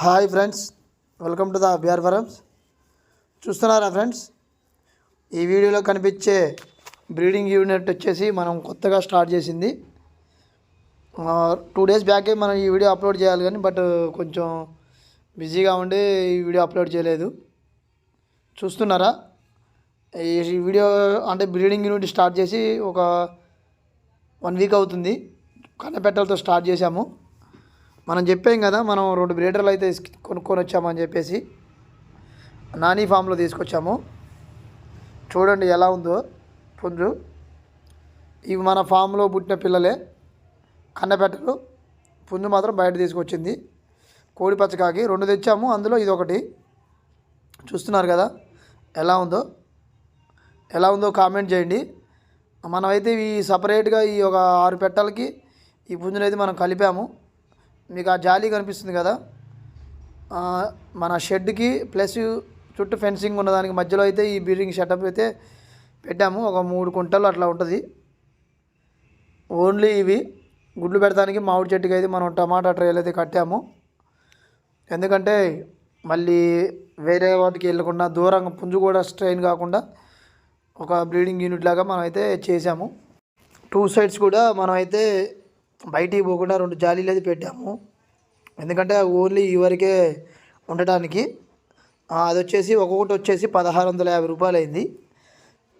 Hi friends welcome to the BR farms. చూస్తున్నారా friends? ఈ వీడియోలో కనిపించే బ్రీడింగ్ యూనిట్ వచ్చేసి మనం కొత్తగా స్టార్ట్ చేసింది. టూ డేస్ బ్యాకే మనం ఈ వీడియో అప్లోడ్ చేయాలి కానీ బట్ కొంచెం బిజీగా ఉండి ఈ వీడియో అప్లోడ్ చేయలేదు. చూస్తున్నారా? ఈ వీడియో అంటే బ్రీడింగ్ యూనిట్ స్టార్ట్ చేసి ఒక వన్ వీక్ అవుతుంది. కన్నపెట్టలతో స్టార్ట్ చేశాము. మనం చెప్పాం కదా మనం రెండు బ్రీడర్లు అయితే కొనుక్కొని వచ్చామని చెప్పేసి నాని ఫామ్లో తీసుకొచ్చాము. చూడండి ఎలా ఉందో పుంజు. ఇవి మన ఫామ్లో పుట్టిన పిల్లలే కన్నపెట్టలు. పుంజు మాత్రం బయట తీసుకొచ్చింది. కోడి పచ్చకాకి రెండు తెచ్చాము అందులో ఇది ఒకటి. చూస్తున్నారు కదా ఎలా ఉందో. ఎలా ఉందో కామెంట్ చేయండి. మనమైతే ఈ సపరేట్గా ఈ ఒక ఆరు పెట్టలకి ఈ పుంజును అయితే మనం కలిపాము. మీకు ఆ జాలి కనిపిస్తుంది కదా? మన షెడ్కి ప్లస్ చుట్టూ ఫెన్సింగ్ ఉన్నదానికి మధ్యలో అయితే ఈ బిల్డింగ్ సెటప్ అయితే పెట్టాము. ఒక మూడు కుంటలు అట్లా ఉంటుంది. ఓన్లీ ఇవి. గుడ్లు పెడతానికి మామిడి చెట్టుకి అయితే మనం టమాటా ట్రైల్ అయితే కట్టాము. ఎందుకంటే మళ్ళీ వేరే వాటికి వెళ్ళకుండా దూరంగా పుంజు కూడా స్ట్రెయిన్ కాకుండా ఒక బ్లీడింగ్ యూనిట్ లాగా మనం అయితే చేసాము టూ సైడ్స్ కూడా మనం అయితే బయటికి పోకుండా రెండు జాలీలు అది పెట్టాము. ఎందుకంటే ఓన్లీ ఈ వరకే ఉండటానికి అది వచ్చేసి ఒక్కొక్కటి వచ్చేసి పదహారు వందల యాభై రూపాయలు అయింది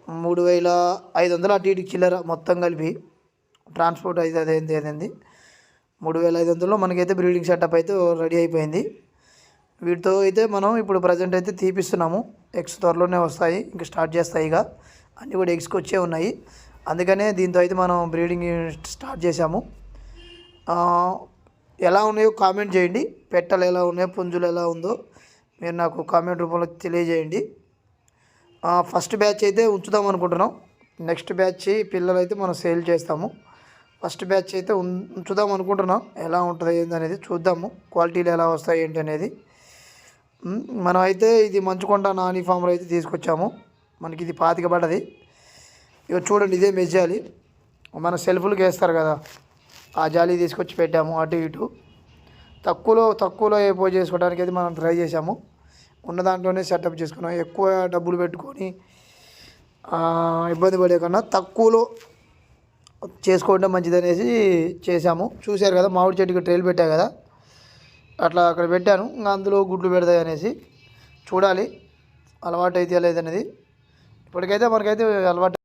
మూడు వేల ఐదు వందలు అటు ఇటు చిల్లర మొత్తం కలిపి ట్రాన్స్పోర్ట్ అయితే అదేంది అదేంది మూడు వేల ఐదు వందల్లో మనకైతే బ్రీడింగ్ సెటప్ అయితే రెడీ అయిపోయింది. వీటితో అయితే మనం ఇప్పుడు ప్రజెంట్ అయితే తీపిస్తున్నాము. ఎగ్స్ త్వరలోనే వస్తాయి ఇంకా స్టార్ట్ చేస్తాయి ఇక. అన్నీ కూడా ఎగ్స్కి వచ్చే ఉన్నాయి. అందుకనే దీంతో అయితే మనం బ్రీడింగ్ స్టార్ట్ చేసాము ఎలా ఉన్నాయో కామెంట్ చేయండి. పెట్టలు ఎలా ఉన్నాయో పుంజులు ఎలా ఉందో మీరు నాకు కామెంట్ రూపంలో తెలియజేయండి. ఫస్ట్ బ్యాచ్ అయితే ఉంచుదాం అనుకుంటున్నాం. నెక్స్ట్ బ్యాచ్ పిల్లలు అయితే మనం సేల్ చేస్తాము. ఫస్ట్ బ్యాచ్ అయితే ఉం- ఉంచుదాం అనుకుంటున్నాం. ఎలా ఉంటుంది ఏంది అనేది చూద్దాము. క్వాలిటీలు ఎలా వస్తాయి ఏంటి అనేది. మనం అయితే ఇది మంచుకొండ నాని ఫామ్లో అయితే తీసుకొచ్చాము. మనకి ఇది పాతిక పడ్డది. ఇక చూడండి ఇదే మెజ్జాలి మన సెల్ఫ్లకి వేస్తారు కదా. ఆ జాలి తీసుకొచ్చి పెట్టాము అటు ఇటు. తక్కువలో తక్కువలో ఏపో చేసుకోవడానికి అయితే మనం ట్రై చేసాము ఉన్న దాంట్లోనే సెటప్ చేసుకున్నాం. ఎక్కువ డబ్బులు పెట్టుకొని ఇబ్బంది పడే కన్నా తక్కువలో చేసుకోవడం మంచిది అనేసి చేశాము. చూశారు కదా మామిడి చెట్టుకి ట్రైల్ పెట్టా కదా. అట్లా అక్కడ పెట్టాను. ఇంకా అందులో గుడ్లు పెడతాయి అనేసి చూడాలి. అలవాటు అయితే లేదనేది. ఇప్పటికైతే మనకైతే అలవాటు